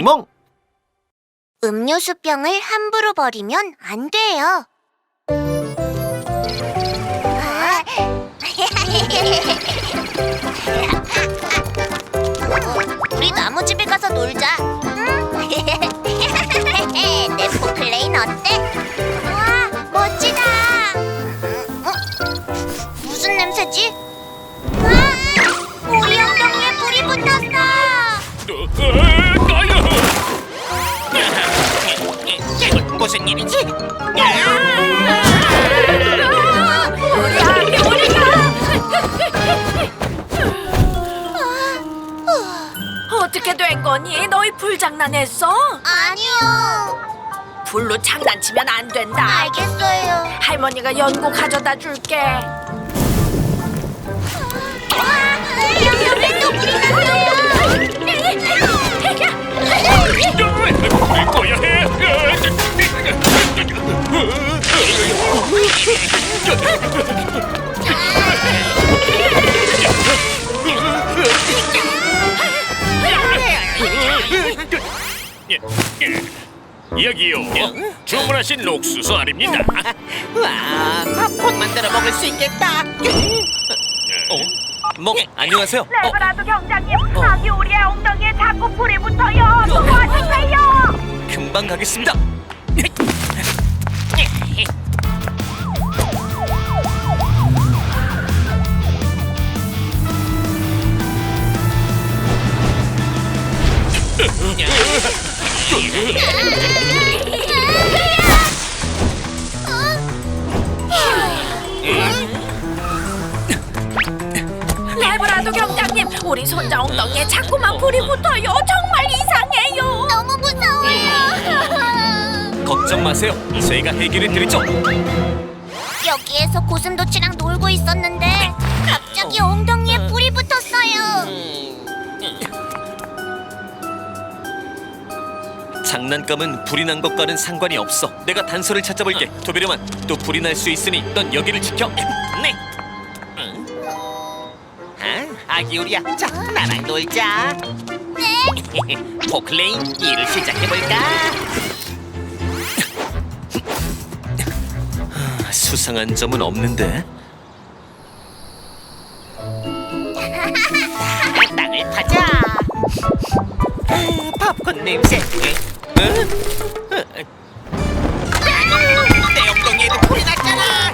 멍! 음료수병을 함부로 버리면 안 돼요. 아. 우리 나무집에 가서 놀자. 무슨 일이지? 어떻게 된 거니? 너희 불 장난했어? 아니요. 불로 장난치면 안 된다. 알겠어요. 할머니가 연고 가져다 줄게. 여기요. 주문하신 옥수수 알입니다. 와, 팝콘 만들어 먹을 수 있겠다. 어? 멍, 안녕하세요. 어, 레브라도 경장님, 아기 우리의 엉덩이에 자꾸 불이 붙어요. 도와주세요. 금방 가겠습니다. 레브라도 경장님, 우리 손자 엉덩이에 자꾸만 불이 붙어요. 정말 이상해요. 너무 무서워요. 걱정 마세요. 저희가 해결해 드리죠. 여기에서 고슴도치랑 놀고 있었는데 갑자기 엉덩이에 장난감은 불이 난 것과는 상관이 없어. 내가 단서를 찾아볼게. 도베르만, 또 불이 날 수 있으니 넌 여기를 지켜. 네. 아, 아기 우리야. 자, 나랑 놀자. 네. 포클레인 일을 시작해 볼까? 수상한 점은 없는데. 땅을 파자. 아, 팝콘 냄새. 났잖아.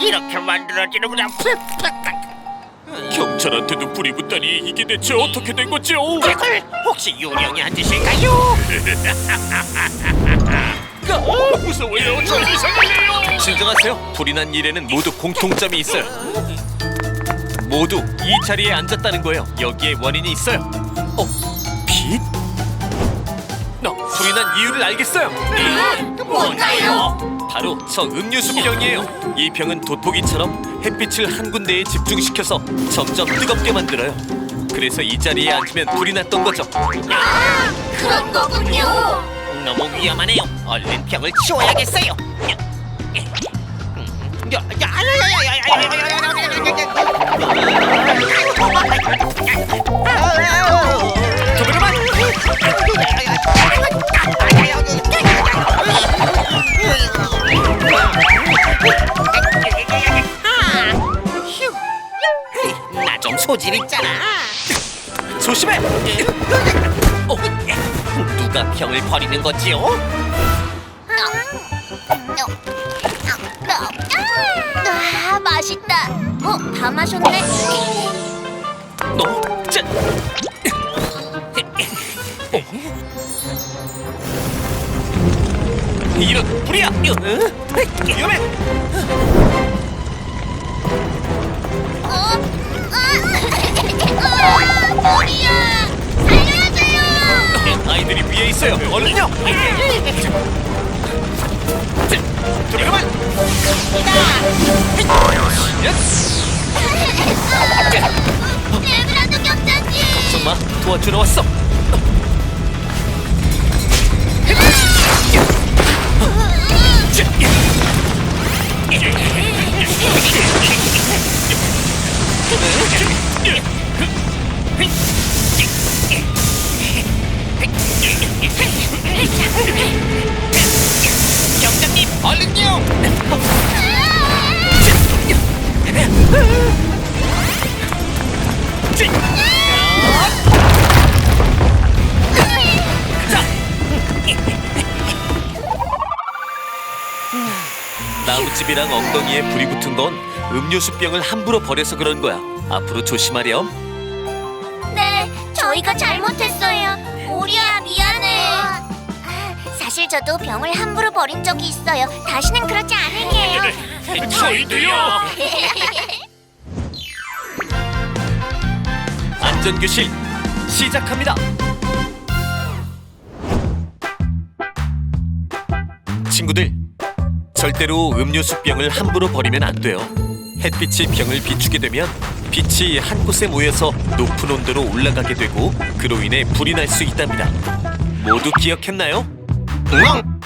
이렇게 만들어지는구나. 경찰한테도 불이 붙다니 이게 대체 어떻게 된 거죠? 혹시 요령이 안 되실까요? 어, 무서워요. 저 이상해요. 진정하세요. 불이 난 일에는 모두 공통점이 있어요. 모두 이 자리에 앉았다는 거예요. 여기에 원인이 있어요. 어, 빛? 너 불이 난 이유를 알겠어요. 뭔가요? 바로 저 음료수 병이에요. 이 병은 돋보기처럼 햇빛을 한 군데에 집중시켜서 점점 뜨겁게 만들어요. 그래서 이 자리에 앉으면 불이 났던 거죠. 그런 거군요. 너무 위험하네요. 얼른 병을 치워야겠어요. 도베르만! 소질 있잖아. 조심해. 어, 누가 병을 버리는 거지요? 아, 맛있다. 어, 다 마셨네. 너, 짠. 이런 불이야! 위험해! 아, 설마 도와주러 왔어? 경장 나무집이랑 엉덩이에 불이 붙은 건 음료수 병을 함부로 버려서 그런 거야. 앞으로 조심하렴. 네, 저희가 잘못했어요. 오리야, 미안해. 아, 사실 저도 병을 함부로 버린 적이 있어요. 다시는 그러지 않을게요. 저희도요. 안전교실 시작합니다. 친구들, 절대로 음료수 병을 함부로 버리면 안 돼요. 햇빛이 병을 비추게 되면 빛이 한 곳에 모여서 높은 온도로 올라가게 되고 그로 인해 불이 날 수 있답니다. 모두 기억했나요? 응!